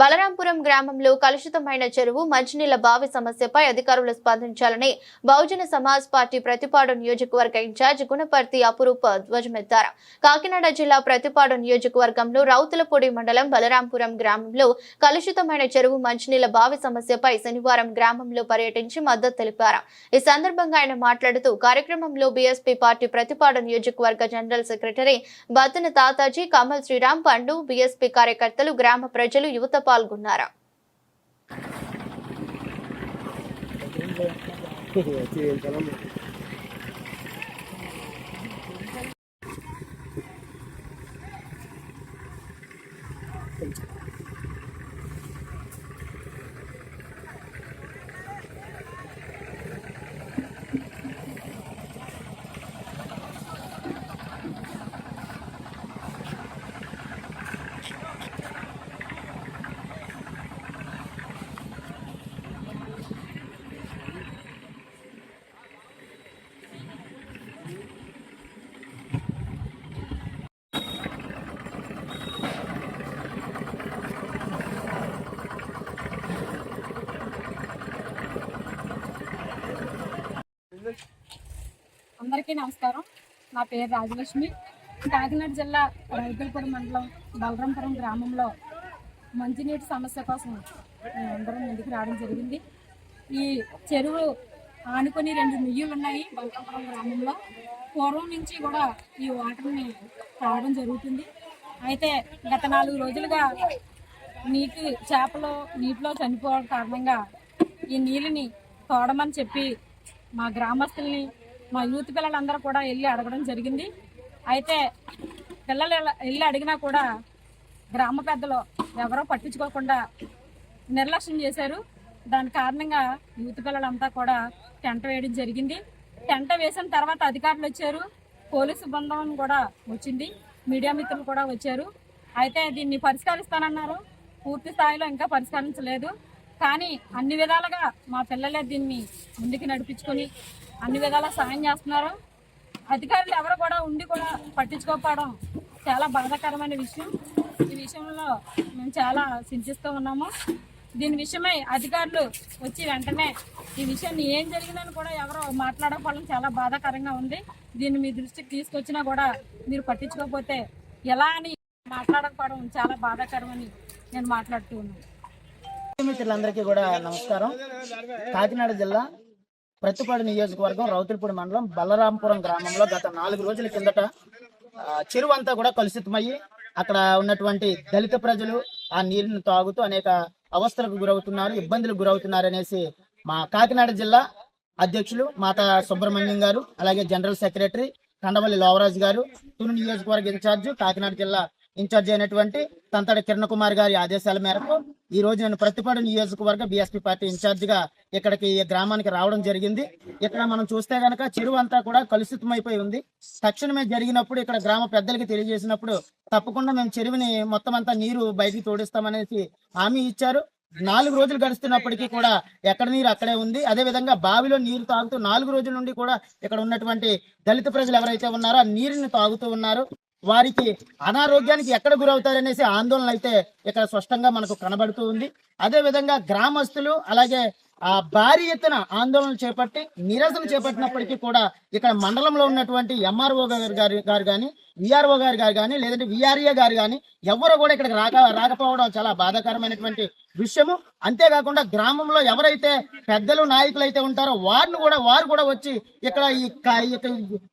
బలరాంపురం గ్రామంలో కలుషితమైన చెరువు మంచినీళ్ళ బావి సమస్యపై అధికారులు స్పందించాలని బహుజన సమాజ్ పార్టీ ప్రతిపాడు నియోజకవర్గ ఇన్ఛార్జ్ గుణపర్తి అపురూప ధ్వజమెత్తారు. కాకినాడ జిల్లా ప్రతిపాడు నియోజకవర్గంలో రౌతులపూడి మండలం బలరాంపురం గ్రామంలో కలుషితమైన చెరువు మంచినీళ్ళ బావి సమస్యపై శనివారం గ్రామంలో పర్యటించి మద్దతు తెలిపారు. ఈ సందర్భంగా ఆయన మాట్లాడుతూ కార్యక్రమంలో బీఎస్పీ పార్టీ ప్రతిపాడు నియోజకవర్గ general secretary Batuna Tataji Kamal Sriram Pandu BSP కార్యకర్తలు గ్రామ ప్రజలు యువత పాల్గొన్నారు? అందరికీ నమస్కారం. నా పేరు రాజలక్ష్మి. కాకినాడ జిల్లా రైతులపూడి మండలం బలరాంపురం గ్రామంలో మంచినీటి సమస్య కోసం అందరం ముందుకు రావడం జరిగింది. ఈ చెరువు ఆనుకొని రెండు నుయ్యులు ఉన్నాయి బలరాంపురం గ్రామంలో. పూర్వం నుంచి కూడా ఈ వాటర్ని రావడం జరుగుతుంది. అయితే గత నాలుగు రోజులుగా నీటి చేపలు నీటిలో చనిపోవడం కారణంగా ఈ నీళ్ళని తోడమని చెప్పి మా గ్రామస్తుల్ని మా యూత్ పిల్లలందరూ కూడా వెళ్ళి అడగడం జరిగింది. అయితే పిల్లలు వెళ్ళి అడిగినా కూడా గ్రామ పెద్దలు ఎవరో పట్టించుకోకుండా నిర్లక్ష్యం చేశారు. దాని కారణంగా యూత్ పిల్లలంతా కూడా టెంట వేయడం జరిగింది. టెంట వేసిన తర్వాత అధికారులు వచ్చారు. పోలీసు బృందం కూడా వచ్చింది. మీడియా మిత్రులు కూడా వచ్చారు. అయితే దీన్ని పరిష్కరిస్తానన్నారు. పూర్తి స్థాయిలో ఇంకా పరిష్కరించలేదు. కానీ అన్ని విధాలుగా మా పిల్లలే దీన్ని ముందుకు నడిపించుకొని అన్ని విధాలా సాయం చేస్తున్నారు. అధికారులు ఎవరు కూడా ఉండి కూడా పట్టించుకోకపోవడం చాలా బాధాకరమైన విషయం. ఈ విషయంలో మేము చాలా చింతిస్తూ ఉన్నాము. దీని విషయమై అధికారులు వచ్చి వెంటనే ఈ విషయాన్ని ఏం జరిగిందని కూడా ఎవరో మాట్లాడకపోవడం చాలా బాధాకరంగా ఉంది. దీన్ని మీ దృష్టికి తీసుకొచ్చినా కూడా మీరు పట్టించుకోకపోతే ఎలా అని మాట్లాడకపోవడం చాలా బాధాకరమని నేను మాట్లాడుతూ ఉన్నాను. మిత్రులందరికీ కూడా నమస్కారం. కాకినాడ జిల్లా ప్రతిపాడు నియోజకవర్గం రౌతులపూడి మండలం బలరాంపురం గ్రామంలో గత నాలుగు రోజుల కిందట చెరువు అంతా కూడా కలుషితమయ్యి అక్కడ ఉన్నటువంటి దళిత ప్రజలు ఆ నీరుని తాగుతూ అనేక అవస్థలకు గురవుతున్నారు ఇబ్బందులకు గురవుతున్నారు అనేసి మా కాకినాడ జిల్లా అధ్యక్షులు మాతా సుబ్రహ్మణ్యం గారు అలాగే జనరల్ సెక్రటరీ కండవల్లి లోవరాజు గారు తుని నియోజకవర్గ ఇన్ఛార్జ్ కాకినాడ జిల్లా ఇన్ఛార్జ్ అయినటువంటి తంతడ కిరణ్ కుమార్ గారి ఆదేశాల మేరకు ఈ రోజు నేను ప్రతిపాడు నియోజకవర్గ బీఎస్పీ పార్టీ ఇన్ఛార్జ్గా ఇక్కడికి ఈ గ్రామానికి రావడం జరిగింది. ఇక్కడ మనం చూస్తే గనక చెరువు అంతా కూడా కలుషితమైపోయి ఉంది. తక్షణమే జరిగినప్పుడు ఇక్కడ గ్రామ పెద్దలకి తెలియజేసినప్పుడు తప్పకుండా మేము చెరువుని మొత్తం అంతా నీరు బయటికి తోడిస్తామనేసి హామీ ఇచ్చారు. నాలుగు రోజులు గడుస్తున్నప్పటికీ కూడా ఎక్కడ నీరు అక్కడే ఉంది. అదే విధంగా బావిలో నీరు తాగుతూ నాలుగు రోజుల నుండి కూడా ఇక్కడ ఉన్నటువంటి దళిత ప్రజలు ఎవరైతే ఉన్నారో ఆ నీరుని తాగుతూ ఉన్నారు. వారికి అనారోగ్యానికి ఎక్కడ గురవుతారనేసి ఆందోళన అయితే ఇక్కడ స్పష్టంగా మనకు కనబడుతూ ఉంది. అదే విధంగా గ్రామస్తులు అలాగే ఆ భారీ ఎత్తున ఆందోళనలు చేపట్టి నిరసన చేపట్టినప్పటికీ కూడా ఇక్కడ మండలంలో ఉన్నటువంటి ఎంఆర్ఓ గారు గారు గారు కానీ విఆర్ఓ గారు గారు కానీ లేదంటే విఆర్ఏ గారు కానీ ఎవరు కూడా ఇక్కడికి రాక రాకపోవడం చాలా బాధాకరమైనటువంటి విషయము అంతేకాకుండా గ్రామంలో ఎవరైతే పెద్దలు నాయకులు అయితే ఉంటారో వారిని కూడా వారు కూడా వచ్చి ఇక్కడ ఈ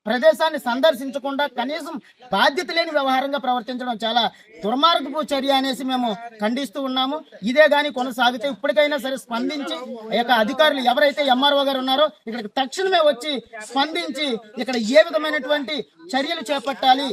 ప్రదేశాన్ని సందర్శించకుండా కనీసం బాధ్యత లేని వ్యవహారంగా ప్రవర్తించడం చాలా దుర్మార్గపు చర్య అనేసి మేము ఖండిస్తూ ఉన్నాము. ఇదే గాని కొనసాగితే ఇప్పటికైనా సరే స్పందించి యొక్క అధికారులు ఎవరైతే ఎంఆర్ఓ గారు ఉన్నారో ఇక్కడికి తక్షణమే వచ్చి స్పందించి ఇక్కడ ఏ విధమైనటువంటి చర్యలు చేపట్టాలి.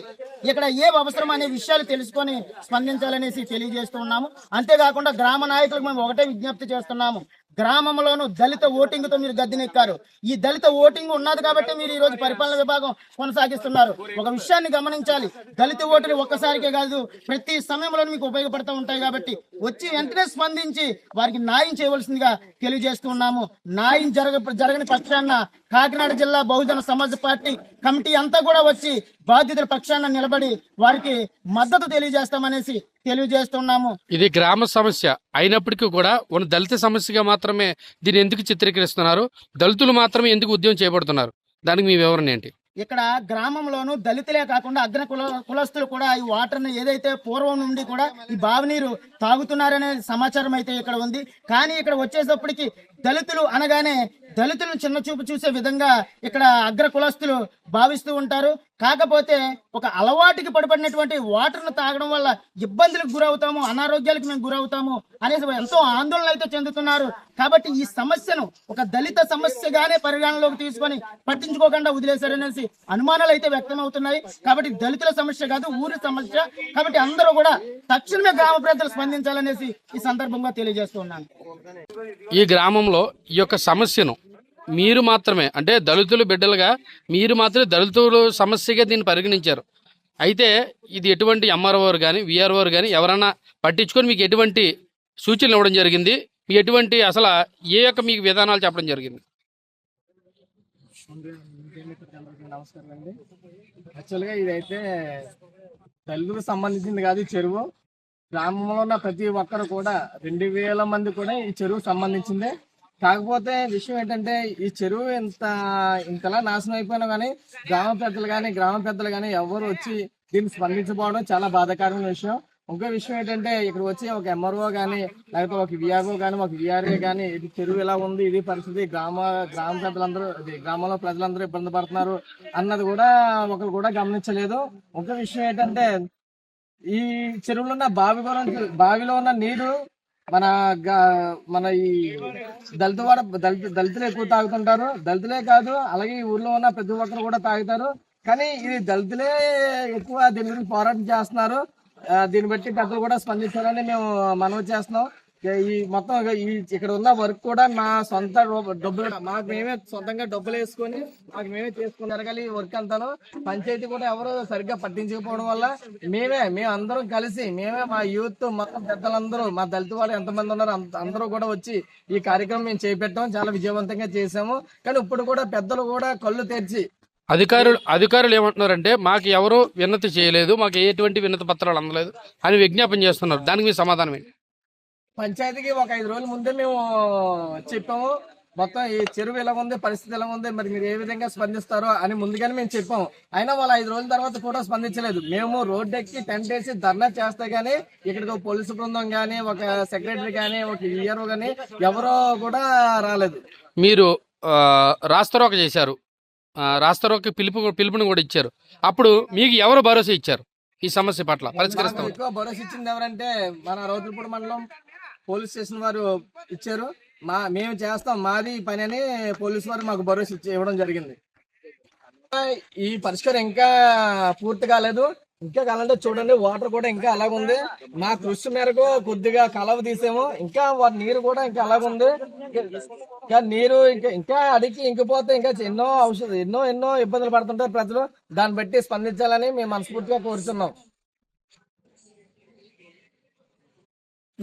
ఇక్కడ ఏం అవసరం అనే విషయాలు తెలుసుకొని స్పందించాలనేసి తెలియజేస్తున్నాము అంతేకాకుండా గ్రామ నాయకులకు మేము ఒకటే విజ్ఞప్తి చేస్తున్నాము. గ్రామంలోను దళిత ఓటింగ్తో మీరు గద్దెనెక్కారు. ఈ దళిత ఓటింగ్ ఉన్నది కాబట్టి మీరు ఈ రోజు పరిపాలన విభాగం కొనసాగిస్తున్నారు. ఒక విషయాన్ని గమనించాలి. దళిత ఓటులు ఒక్కసారికే కాదు ప్రతి సమయంలో మీకు ఉపయోగపడుతూ ఉంటాయి కాబట్టి వచ్చి వెంటనే స్పందించి వారికి న్యాయం చేయవలసిందిగా తెలియజేస్తున్నాము న్యాయం జరగ జరగని పక్షాన కాకినాడ జిల్లా బహుజన సమాజ్ పార్టీ కమిటీ అంతా కూడా వచ్చి బాధ్యతల పక్షాన నిలబడి వారికి మద్దతు తెలియజేస్తామనేసి తెలియజేస్తున్నాము. ఇది గ్రామ సమస్య. అయినప్పటికీ కూడా ఉన్న దళిత సమస్యగా మాత్రమే దీన్ని ఎందుకు చిత్రీకరిస్తున్నారు? దళితులు మాత్రమే ఎందుకు ఉద్యమం చేయబడుతున్నారు? దానికి మీ వివరణ ఏంటి? ఇక్కడ గ్రామంలోను దళితులే కాకుండా అగ్ర కుల కులస్తులు కూడా ఈ వాటర్ని ఏదైతే పూర్వం నుండి కూడా ఈ బావినీరు తాగుతున్నారనే సమాచారం అయితే ఇక్కడ ఉంది. కానీ ఇక్కడ వచ్చేటప్పటికి దళితులు అనగానే దళితులను చిన్న చూపు చూసే విధంగా ఇక్కడ అగ్ర కులస్తులు భావిస్తూ ఉంటారు. కాకపోతే ఒక అలవాటుకి పడిపడినటువంటి వాటర్ను తాగడం వల్ల ఇబ్బందులకు గురవుతాము అనారోగ్యాలకు మేము గురవుతాము అనేసి ఎంతో ఆందోళన అయితే చెందుతున్నారు. కాబట్టి ఈ సమస్యను ఒక దళిత సమస్యగానే పరిగణలోకి తీసుకొని పట్టించుకోకుండా వదిలేశారనేసి అనుమానాలు అయితే వ్యక్తం అవుతున్నాయి కాబట్టి దళితుల సమస్య కాదు ఊరి సమస్య. కాబట్టి అందరూ కూడా తక్షణమే గ్రామ ప్రజలు స్పందించాలనేసి ఈ సందర్భంగా తెలియజేస్తున్నాను ఈ గ్రామంలో ఈ యొక్క సమస్యను మీరు మాత్రమే అంటే దళితులు బిడ్డలుగా మీరు మాత్రమే దళితులు సమస్యగా దీన్ని పరిగణించారు. అయితే ఇది ఎటువంటి ఎంఆర్ఓ కానీ విఆర్ఓ కానీ ఎవరైనా పట్టించుకొని మీకు ఎటువంటి సూచనలు ఇవ్వడం జరిగింది? మీ ఎటువంటి అసలు ఏ యొక్క మీకు విధానాలు చెప్పడం జరిగింది? నమస్కారం అండి యాక్చువల్గా ఇదైతే దళితులకు సంబంధించింది కాదు ఈ చెరువు. గ్రామంలో ఉన్న ప్రతి ఒక్కరు కూడా రెండు వేల మంది కూడా ఈ చెరువు సంబంధించిందే. కాకపోతే విషయం ఏంటంటే ఈ చెరువు ఇంత ఇంతలా నాశనం అయిపోయినా కానీ గ్రామ పెద్దలు కానీ గ్రామ పెద్దలు కానీ ఎవరు వచ్చి దీన్ని స్పందించబోవడం చాలా బాధాకరమైన విషయం. ఇంకో విషయం ఏంటంటే ఇక్కడ వచ్చి ఒక ఎంఆర్ఓ కానీ లేకపోతే ఒక విఆర్ఓ కానీ ఒక విఆర్ఏ కానీ ఇది చెరువు ఇలా ఉంది ఇది పరిస్థితి గ్రామ గ్రామ పెద్దలందరూ ఇది గ్రామంలో ప్రజలందరూ ఇబ్బంది పడుతున్నారు అన్నది కూడా ఒకరు కూడా గమనించలేదు. ఇంకో విషయం ఏంటంటే ఈ చెరువులో ఉన్న బావి గురించి బావిలో ఉన్న నీరు మన గ- మన ఈ దళిత వాడ దళిత దళితులు ఎక్కువ తాగుతుంటారు. దళితులే కాదు అలాగే ఈ ఊర్లో ఉన్న ప్రతి ఒక్కరు కూడా తాగుతారు. కానీ ఇది దళితులే ఎక్కువ దీని గురించి పోరాటం చేస్తున్నారు. దీన్ని బట్టి పెద్దలు కూడా స్పందించాలని మేము మనవి చేస్తున్నాం. ఈ మొత్తం ఈ ఇక్కడ ఉన్న వర్క్ కూడా నా సొంత డబ్బులు మాకు మేమే సొంతంగా డబ్బులు వేసుకొని మాకు మేమే చేసుకుని జరగాలి ఈ వర్క్ అంతాను పంచాయతీ కూడా ఎవరు సరిగ్గా పట్టించకపోవడం వల్ల మేమే మేము అందరం కలిసి మేమే మా యూత్ మొత్తం పెద్దలందరూ మా దళిత వాళ్ళు ఎంతమంది ఉన్నారు అంత- అందరూ కూడా వచ్చి ఈ కార్యక్రమం మేము చేపట్టాం. చాలా విజయవంతంగా చేసాము కానీ ఇప్పుడు కూడా పెద్దలు కూడా కళ్ళు తెరిచి అధికారులు అధికారులు ఏమంటున్నారంటే మాకు ఎవరు విన్నతి చేయలేదు మాకు ఎటువంటి విన్నతి పత్రాలు అందలేదు అని విజ్ఞాపన చేస్తున్నారు. దానికి మీ సమాధానం ఏంటి? పంచాయతీకి ఒక ఐదు రోజుల ముందే మేము చెప్పాము. మొత్తం ఈ చెరువు ఎలా ఉంది పరిస్థితి ఎలా ఉంది మరి మీరు ఏ విధంగా స్పందిస్తారో అని ముందుగానే మేము చెప్పాము. అయినా వాళ్ళు ఐదు రోజుల తర్వాత కూడా స్పందించలేదు. మేము రోడ్ ఎక్కి టెంట్ వేసి ధర్నా చేస్తే గానీ ఇక్కడికి ఒక పోలీసు బృందం గానీ ఒక సెక్రటరీ గానీ ఒక ఈఆర్ఓ గానీ ఎవరో కూడా రాలేదు. మీరు రాస్తారోక చేశారు. రాస్తారోక పిలుపు పిలుపుని కూడా ఇచ్చారు. అప్పుడు మీకు ఎవరు భరోసా ఇచ్చారు ఈ సమస్య పట్ల? పరిష్కరిస్తాం. ఎక్కువ భరోసా ఇచ్చింది ఎవరంటే మన రౌతులపూడి మండలం పోలీస్ స్టేషన్ వారు ఇచ్చారు. మా మేము చేస్తాం. మాది పని అని పోలీస్ వారు మాకు భరోసా ఇచ్చి ఇవ్వడం జరిగింది. ఈ పరిష్కారం ఇంకా పూర్తి కాలేదు. ఇంకా కాలంటే చూడండి వాటర్ కూడా ఇంకా అలాగుంది మా కృషి మేరకు కొద్దిగా కలవ తీసాము. ఇంకా వాటి నీరు కూడా ఇంకా అలాగుంది ఇంకా నీరు ఇంకా ఇంకా అడిగి ఇంకిపోతే ఇంకా ఎన్నో ఔషధ ఎన్నో ఎన్నో ఇబ్బందులు పడుతుంటారు ప్రజలు. దాన్ని బట్టి స్పందించాలని మేము మనస్ఫూర్తిగా కోరుతున్నాం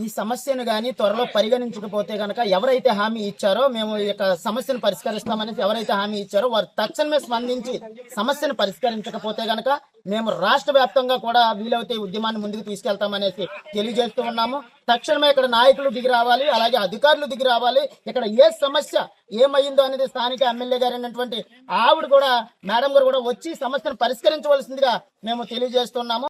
ఈ సమస్యను గాని త్వరలో పరిగణించకపోతే గనక ఎవరైతే హామీ ఇచ్చారో మేము ఈ యొక్క సమస్యను పరిష్కరిస్తామని ఎవరైతే హామీ ఇచ్చారో వారు తక్షణమే స్పందించి సమస్యను పరిష్కరించకపోతే గనక మేము రాష్ట్ర వ్యాప్తంగా కూడా వీలైతే ఉద్యమాన్ని ముందుకు తీసుకెళ్తామనేసి తెలియజేస్తూ ఉన్నాము. తక్షణమే ఇక్కడ నాయకులు దిగి రావాలి అలాగే అధికారులు దిగి రావాలి. ఇక్కడ ఏ సమస్య ఏమైందో అనేది స్థానిక ఎమ్మెల్యే గారు అయినటువంటి ఆవిడ కూడా మేడం గారు కూడా వచ్చి సమస్యను పరిష్కరించవలసిందిగా మేము తెలియజేస్తున్నాము.